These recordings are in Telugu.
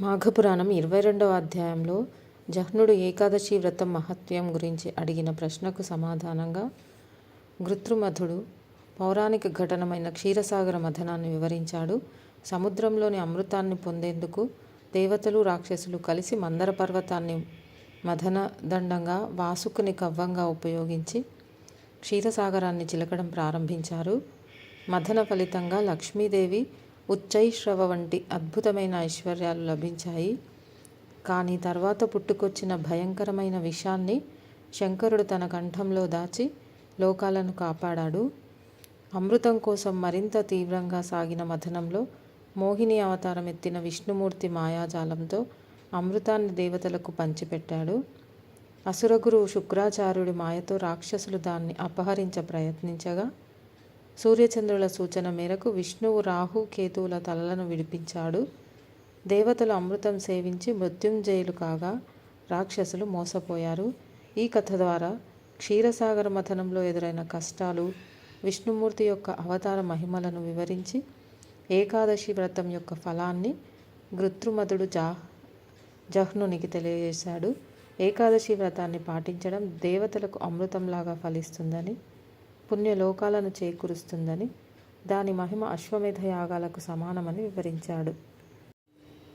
మాఘపురాణం ఇరవై రెండవ అధ్యాయంలో జహ్నుడు ఏకాదశి వ్రతం మహత్యం గురించి అడిగిన ప్రశ్నకు సమాధానంగా గృత్రుమధుడు పౌరాణిక ఘటనమైన క్షీరసాగర మథనాన్ని వివరించాడు. సముద్రంలోని అమృతాన్ని పొందేందుకు దేవతలు రాక్షసులు కలిసి మందర పర్వతాన్ని మథన దండంగా వాసుకుని కవ్వంగా ఉపయోగించి క్షీరసాగరాన్ని చిలకడం ప్రారంభించారు. మథన ఫలితంగా లక్ష్మీదేవి ఉచ్చైశ్రవ వంటి అద్భుతమైన ఐశ్వర్యాలు లభించాయి. కానీ తర్వాత పుట్టుకొచ్చిన భయంకరమైన విషాన్ని శంకరుడు తన కంఠంలో దాచి లోకాలను కాపాడాడు. అమృతం కోసం మరింత తీవ్రంగా సాగిన మథనంలో మోహిని అవతారం ఎత్తిన విష్ణుమూర్తి మాయాజాలంతో అమృతాన్ని దేవతలకు పంచిపెట్టాడు. అసురగురువు శుక్రాచార్యుడి మాయతో రాక్షసులు దాన్ని అపహరించ ప్రయత్నించగా సూర్యచంద్రుల సూచన మేరకు విష్ణువు రాహు కేతువుల తలలను విడిపించాడు. దేవతలు అమృతం సేవించి మృత్యుంజయులు కాగా రాక్షసులు మోసపోయారు. ఈ కథ ద్వారా క్షీరసాగర మథనంలో ఎదురైన కష్టాలు విష్ణుమూర్తి యొక్క అవతార మహిమలను వివరించి ఏకాదశి వ్రతం యొక్క ఫలాన్ని గృత్రుమధుడు జా జహ్నునికి తెలియజేశాడు. ఏకాదశి వ్రతాన్ని పాటించడం దేవతలకు అమృతంలాగా ఫలిస్తుందని పుణ్యలోకాలను చేకూరుస్తుందని దాని మహిమ అశ్వమేధ యాగాలకు సమానమని వివరించాడు.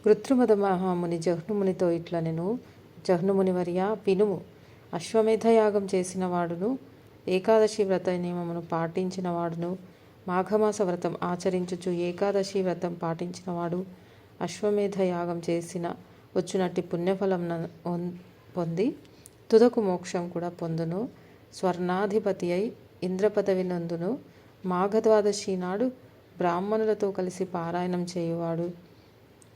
కృత్రిమద మహాముని జహ్నుమునితో ఇట్ల నేను జహ్నుమునివర్య పినుము అశ్వమేధ యాగం చేసిన వాడును ఏకాదశి వ్రత నియమమును పాటించిన వాడును మాఘమాస వ్రతం ఆచరించుచు ఏకాదశి వ్రతం పాటించినవాడు అశ్వమేధ యాగం చేసిన వచ్చినట్టి పుణ్యఫలం పొంది తుదకు మోక్షం కూడా పొందును. స్వర్ణాధిపతి అయి ఇంద్రపదవి నందును. మాఘద్వాదశి నాడు బ్రాహ్మణులతో కలిసి పారాయణం చేయువాడు.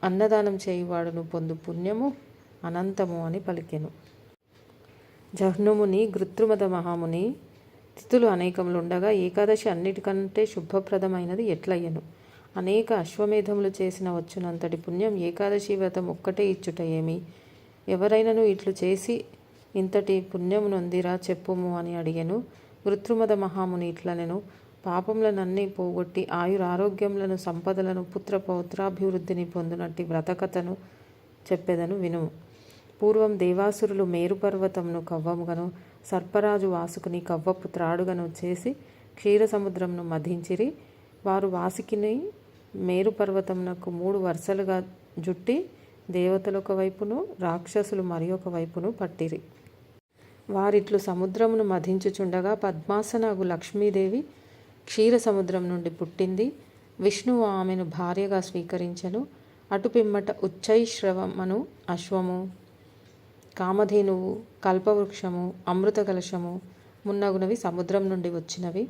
అన్నదానం చేయువాడును పొందు పుణ్యము అనంతము అని పలికెను. జహ్నుముని గృత్రుమద మహాముని తిథులు అనేకములుండగా ఏకాదశి అన్నిటికంటే శుభప్రదమైనది ఎట్లయ్యను? అనేక అశ్వమేధములు చేసిన వచ్చునంతటి పుణ్యం ఏకాదశి వ్రతం ఒక్కటే ఇచ్చుట ఏమి? ఎవరైనను ఇట్లు చేసి ఇంతటి పుణ్యము నొందిరా చెప్పుము అని అడిగెను. వృత్రుమద మహాముని ఇట్లనెను పాపములనన్నీ పోగొట్టి ఆయురారోగ్యములను సంపదలను పుత్ర పౌత్రాభివృద్ధిని పొందినట్టి వ్రతకథను చెప్పేదను వినుము. పూర్వం దేవాసురులు మేరుపర్వతమును కవ్వముగను సర్పరాజు వాసుకుని కవ్వపు త్రాడుగను చేసి క్షీర సముద్రంను మధించిరి. వారు వాసుకిని మేరుపర్వతమునకు మూడు వరుసలుగా జుట్టి దేవతలొక వైపును రాక్షసులు మరి ఒక వైపును పట్టిరి. వారిట్లు సముద్రమును మధించుచుండగా పద్మాసనగు లక్ష్మీదేవి క్షీర సముద్రం నుండి పుట్టింది. విష్ణువు ఆమెను భార్యగా స్వీకరించను. అటుపిమ్మట ఉచ్చైశ్రవమను అశ్వము కామధేనువు కల్పవృక్షము అమృత కలశము మున్నగునవి సముద్రం నుండి వచ్చినవి.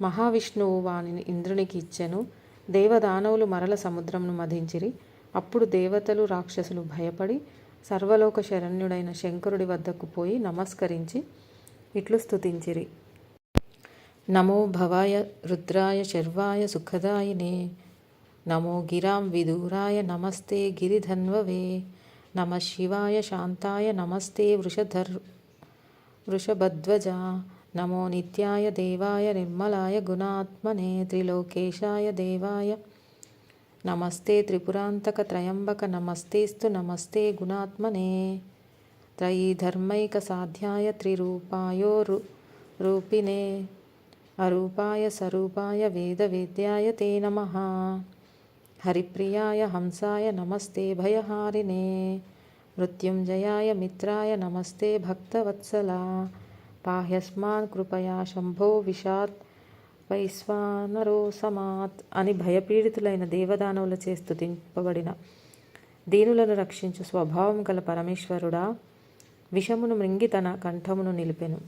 మహావిష్ణువు వానిని ఇంద్రునికి ఇచ్చెను. దేవదానవులు మరల సముద్రంను మధించిరి. అప్పుడు దేవతలు రాక్షసులు భయపడి సర్వలోక శరణ్యుడైన శంకరుడి వద్దకు పోయి నమస్కరించి ఇట్లు స్తుతించిరి. నమో భవాయ రుద్రాయ శర్వాయ సుఖదాయినే. నమో గిరాం విదూరాయ నమస్తే గిరిధన్వవే. నమ శివాయ శాంతాయ నమస్తే వృషధర్ వృషభధ్వజ. నమో నిత్యాయ దేవాయ నిర్మలాయ గుణాత్మనే. త్రిలోకేశాయ దేవాయ నమస్తే త్రిపురాంతక త్రయంబక నమస్తేస్తు నమస్తే గుణాత్మనే. త్రయీధర్మైక సాధ్యాయ త్రిరూపాయో రు రూపిణే. అరూపాయ సరూపాయ వేద వేద్యాయ తే నమ. హరిప్రియాయ హంసాయ నమస్తే భయహారిణే మృత్యుంజయాయ మిత్రాయ నమస్తే భక్తవత్సలా. పాహ్యస్మాన్ కృపయా శంభో విషాత్ వైశ్వానరో సమాత్ అని భయపీడితులైన దేవదానవులచే చేస్తుతింపబడిన దీనులను రక్షించు స్వభావం గల పరమేశ్వరుడా విషమును మృంగి తన కంఠమును నిలిపెను.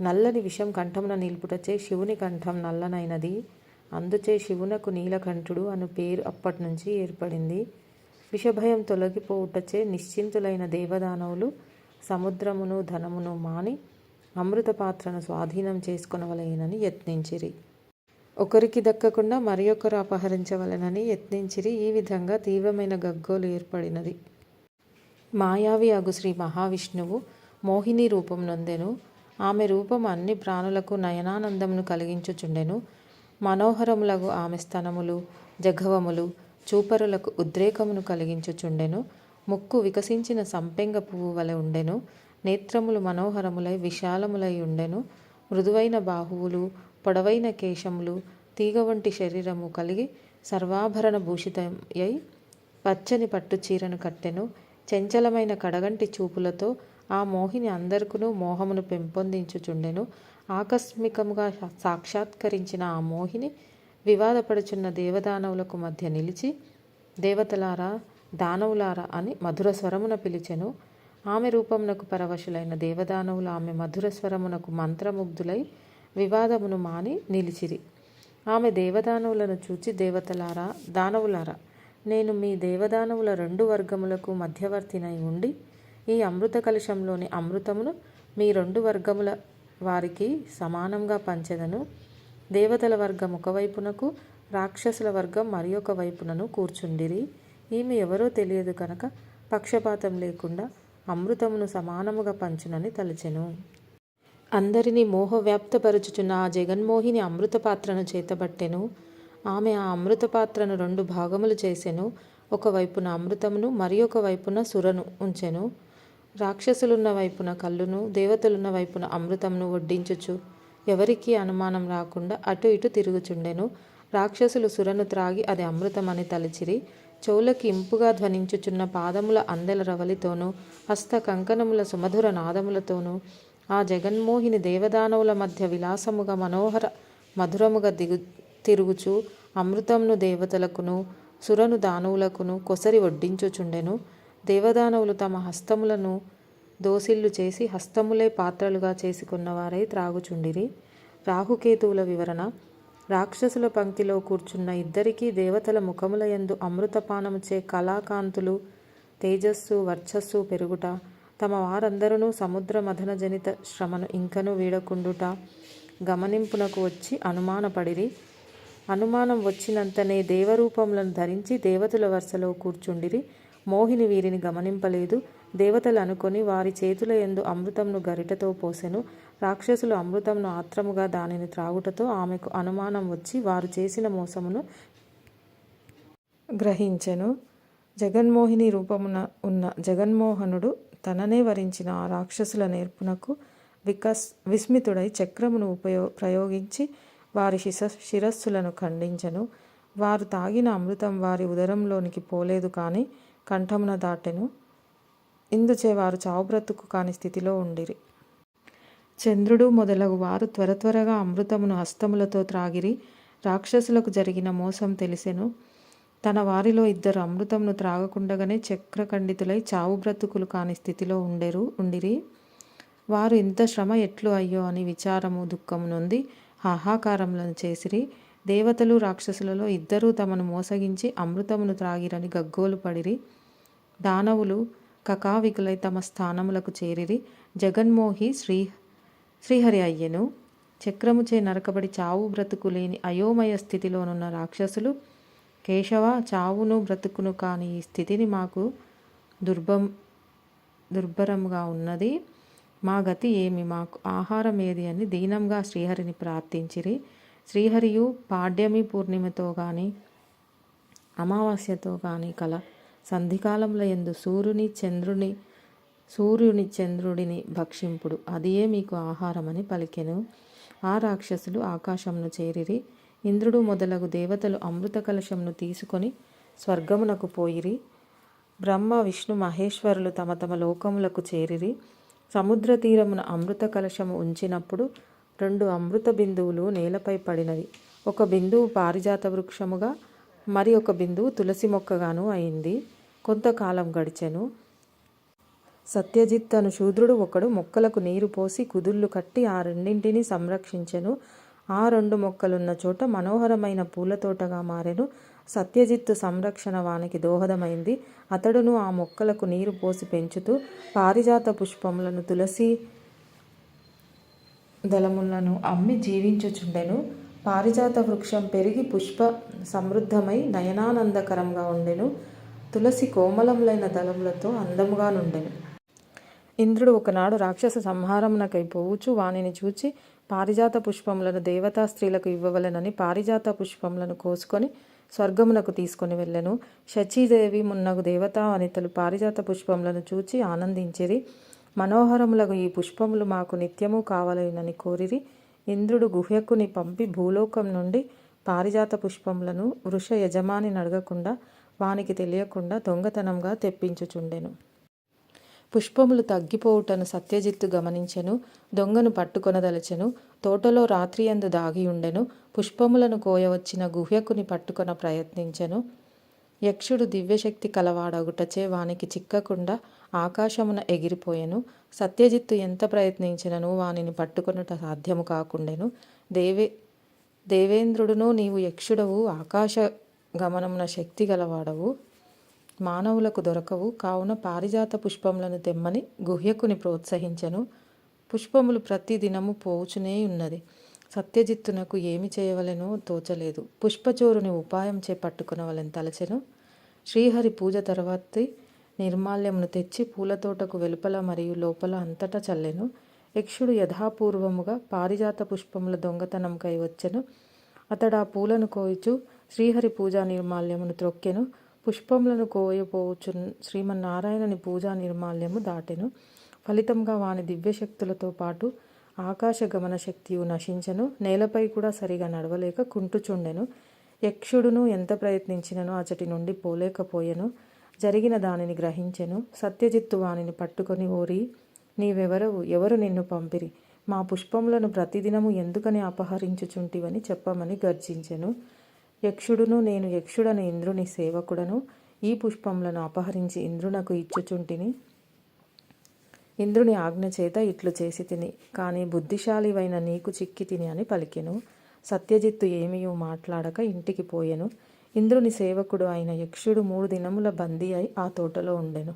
నల్లని విషం కంఠమున నిలుపుటచే శివుని కంఠం నల్లనైనది. అందుచే శివునకు నీలకంఠుడు అను పేరు అప్పటి నుంచి ఏర్పడింది. విషభయం తొలగిపోవుటచే నిశ్చింతులైన దేవదానవులు సముద్రమును ధనమును మాని అమృత పాత్రను స్వాధీనం చేసుకొనవలెనని యత్నించిరి. ఒకరికి దక్కకుండా మరి ఒకరు అపహరించవలెనని యత్నించిరి. ఈ విధంగా తీవ్రమైన గగ్గోలు ఏర్పడినది. మాయావి అగు శ్రీ మహావిష్ణువు మోహిని రూపం నొందెను. ఆమె రూపం అన్ని ప్రాణులకు నయనానందమును కలిగించుచుండెను. మనోహరములగు ఆమె స్తనములు జఘవములు చూపరులకు ఉద్రేకమును కలిగించుచుండెను. ముక్కు వికసించిన సంపెంగ పువ్వు వలె ఉండెను. నేత్రములు మనోహరములై విశాలములై ఉండెను. మృదువైన బాహువులు పొడవైన కేశములు తీగ వంటి శరీరము కలిగి సర్వాభరణ భూషితయ్యై పచ్చని పట్టు చీరను కట్టెను. చెంచలమైన కడగంటి చూపులతో ఆ మోహిని అందరికును మోహమును పెంపొందించుచుండెను. ఆకస్మికముగా సాక్షాత్కరించిన ఆ మోహిని వివాదపడుచున్న దేవదానవులకు మధ్య నిలిచి దేవతలారా దానవులారా అని మధుర స్వరమున పిలిచెను. ఆమె రూపమునకు పరవశులైన దేవదానవులు ఆమె మధుర స్వరమునకు మంత్రముగ్ధులై వివాదమును మాని నిలిచిరి. ఆమె దేవదానవులను చూచి దేవతలారా దానవులారా నేను మీ దేవదానవుల రెండు వర్గములకు మధ్యవర్తినై ఉండి ఈ అమృత కలశంలోని అమృతమును మీ రెండు వర్గముల వారికి సమానంగా పంచెదను. దేవతల వర్గం ఒకవైపునకు రాక్షసుల వర్గం మరి ఒక వైపునను కూర్చుండిరి. ఈమె ఎవరో తెలియదు కనుక పక్షపాతం లేకుండా అమృతమును సమానముగా పంచునని తలచెను. అందరినీ మోహవ్యాప్తపరుచుచున్న ఆ జగన్మోహిని అమృత పాత్రను చేతబట్టెను. ఆమె ఆ అమృత పాత్రను రెండు భాగములు చేసెను. ఒకవైపున అమృతమును మరి ఒక వైపున సురను ఉంచెను. రాక్షసులున్న వైపున కళ్ళును దేవతలున్న వైపున అమృతమును వడ్డించుచు ఎవరికీ అనుమానం రాకుండా అటు ఇటు తిరుగుచుండెను. రాక్షసులు సురను త్రాగి అది అమృతమని తలచిరి. చెవులకి ఇంపుగా ధ్వనించుచున్న పాదముల అందెల రవలితోనూ హస్త కంకణముల సుమధుర నాదములతోనూ ఆ జగన్మోహిని దేవదానవుల మధ్య విలాసముగా మనోహర మధురముగా దిగు తిరుగుచు అమృతంను దేవతలకును సురను దానవులకును కొసరి వడ్డించుచుండెను. దేవదానవులు తమ హస్తములను దోసిల్లు చేసి హస్తములే పాత్రలుగా చేసుకున్నవారై త్రాగుచుండిరి. రాహుకేతువుల వివరణ రాక్షసుల పంక్తిలో కూర్చున్న ఇద్దరికీ దేవతల ముఖముల యందు అమృతపానముచే కళాకాంతులు తేజస్సు వర్చస్సు పెరుగుట. తమ వారందరూ సముద్ర మథన జనిత శ్రమను ఇంకను వీడకుండుట. గమనింపునకు వచ్చి అనుమానపడిరి. అనుమానం వచ్చినంతనే దేవరూపములను ధరించి దేవతల వరుసలో కూర్చుండిరి. మోహిని వీరిని గమనింపలేదు. దేవతలు అనుకొని వారి చేతుల ఎందు అమృతంను గరిటతో పోసెను. రాక్షసులు అమృతంను ఆత్రముగా దానిని త్రాగుటతో ఆమెకు అనుమానం వచ్చి వారు చేసిన మోసమును గ్రహించెను. జగన్మోహిని రూపమున ఉన్న జగన్మోహనుడు తననే వరించిన ఆ రాక్షసుల నేర్పునకు వికస్ విస్మితుడై చక్రమును ఉపయో ప్రయోగించి వారి శిశ శిరస్సులను ఖండించెను. వారు తాగిన అమృతం వారి ఉదరంలోనికి పోలేదు కానీ కంఠమున దాటెను. ఇందుచే వారు చావుబ్రతుకు కాని స్థితిలో ఉండిరి. చంద్రుడు మొదలగు వారు త్వర త్వరగా అమృతమును హస్తములతో త్రాగిరి రాక్షసులకు జరిగిన మోసం తెలిసెను. తన వారిలో ఇద్దరు అమృతమును త్రాగకుండగానే చక్రఖండితులై చావు బ్రతుకులు కాని స్థితిలో ఉండెరు ఉండిరి. వారు ఇంత శ్రమ ఎట్లు అయ్యో అని విచారము దుఃఖము నొంది హాహాకారములను చేసిరి. దేవతలు రాక్షసులలో ఇద్దరూ తమను మోసగించి అమృతమును త్రాగిరని గగ్గోలు పడిరి. దానవులు కకావికులై తమ స్థానములకు చేరిరి. జగన్మోహి శ్రీ శ్రీహరి అయ్యను. చక్రముచే నరకబడి చావు బ్రతుకు లేని అయోమయ స్థితిలోనున్న రాక్షసులు. కేశవ చావును బ్రతుకును కాని ఈ స్థితిని మాకు దుర్భం దుర్భరంగా ఉన్నది. మా గతి ఏమి? మాకు ఆహారం ఏది అని దీనంగా శ్రీహరిని ప్రార్థించిరి. శ్రీహరియు పాడ్యమి పూర్ణిమతో కానీ అమావాస్యతో కానీ కల సంధికాలంలో ఎందు సూర్యుని చంద్రుని సూర్యుని చంద్రుడిని భక్షింపుడు. అదియే మీకు ఆహారమని పలికెను. ఆ రాక్షసులు ఆకాశంను చేరిరి. ఇంద్రుడు మొదలగు దేవతలు అమృత కలశంను తీసుకొని స్వర్గమునకు పోయిరి. బ్రహ్మ విష్ణు మహేశ్వరులు తమ తమ లోకములకు చేరిరి. సముద్ర తీరమున అమృత కలశము ఉంచినప్పుడు రెండు అమృత బిందువులు నేలపై పడినవి. ఒక బిందువు పారిజాత వృక్షముగా మరి ఒక బిందువు తులసి మొక్కగాను అయింది. కొంతకాలం గడిచెను. సత్యజిత్ అను శూద్రుడు ఒకడు మొక్కలకు నీరు పోసి కుదుళ్ళు కట్టి ఆ రెండింటిని సంరక్షించెను. ఆ రెండు మొక్కలున్న చోట మనోహరమైన పూల తోటగా మారెను. సత్యజిత్తు సంరక్షణ వానికి దోహదమైంది. అతడును ఆ మొక్కలకు నీరు పోసి పెంచుతూ పారిజాత పుష్పములను తులసి దళములను అమ్మి జీవించుచుండెను. పారిజాత వృక్షం పెరిగి పుష్ప సమృద్ధమై నయనానందకరంగా ఉండెను. తులసి కోమలములైన దళములతో అందముగా నుండెను. ఇంద్రుడు ఒకనాడు రాక్షస సంహారమునకై పోవుచు వానిని చూచి పారిజాత పుష్పములను దేవతా స్త్రీలకు ఇవ్వవలెనని పారిజాత పుష్పములను కోసుకొని స్వర్గమునకు తీసుకొని వెళ్ళెను. శచీదేవి మున్నగు దేవతా వనితలు పారిజాత పుష్పములను చూచి ఆనందించిరి. మనోహరములకు ఈ పుష్పములు మాకు నిత్యము కావలనని కోరిరి. ఇంద్రుడు గుహ్యకుని పంపి భూలోకం నుండి పారిజాత పుష్పములను వృష యజమాని నడగకుండా వానికి తెలియకుండా దొంగతనంగా తెప్పించుచుండెను. పుష్పములు తగ్గిపోవుటను సత్యజిత్తు గమనించెను దొంగను పట్టుకొనదలచెను తోటలో రాత్రియందు దాగి ఉండెను పుష్పములను కోయవచ్చిన గుహ్యకుని పట్టుకొన ప్రయత్నించెను. యక్షుడు దివ్యశక్తి కలవాడగుటచే వానికి చిక్కకుండా ఆకాశమున ఎగిరిపోయెను. సత్యజిత్తు ఎంత ప్రయత్నించినను వానిని పట్టుకొనుట సాధ్యము కాకుండెను. దేవే దేవేంద్రుడును నీవు యక్షుడవు ఆకాశ గమనమున శక్తి గలవాడవు మానవులకు దొరకవు. కావున పారిజాత పుష్పములను తెమ్మని గుహ్యకుని ప్రోత్సహించెను. పుష్పములు ప్రతి దినము ఉన్నది. సత్యజిత్తునకు ఏమి చేయవలెనో తోచలేదు. పుష్పచోరుని ఉపాయం చేపట్టుకునవలని తలచెను. శ్రీహరి పూజ తర్వాతి నిర్మాల్యమును తెచ్చి పూలతోటకు వెలుపల మరియు లోపల అంతటా చల్లెను. యక్షుడు యథాపూర్వముగా పారిజాత పుష్పముల దొంగతనంకై వచ్చెను. అతడు ఆ పూలను కోయిచు శ్రీహరి పూజా నిర్మాల్యమును త్రొక్కెను. పుష్పములను కోయపోవచ్చు శ్రీమన్నారాయణని పూజా నిర్మాల్యము దాటెను. ఫలితంగా వాని దివ్యశక్తులతో పాటు ఆకాశ గమన శక్తియు నశించెను. నేలపై కూడా సరిగా నడవలేక కుంటుచుండెను. యక్షుడును ఎంత ప్రయత్నించినను అచటి నుండి పోలేకపోయెను. జరిగిన దానిని గ్రహించెను. సత్యజిత్తు వానిని పట్టుకొని ఓరి నీవెవరవు? ఎవరు నిన్ను పంపిరి? మా పుష్పములను ప్రతిదినము ఎందుకని అపహరించుచుంటివని చెప్పమని గర్జించెను. యక్షుడును నేను యక్షుడను ఇంద్రుని సేవకుడను. ఈ పుష్పములను అపహరించి ఇంద్రునకు ఇచ్చుచుంటిని. ఇంద్రుని ఆజ్ఞ చేత ఇట్లు చేసి తిని కానీ బుద్ధిశాలివైన నీకు చిక్కి తిని అని పలికెను. సత్యజిత్తు ఏమీయూ మాట్లాడక ఇంటికి పోయెను. ఇంద్రుని సేవకుడు అయిన యక్షుడు మూడు దినముల బందీ అయి ఆ తోటలో ఉండెను.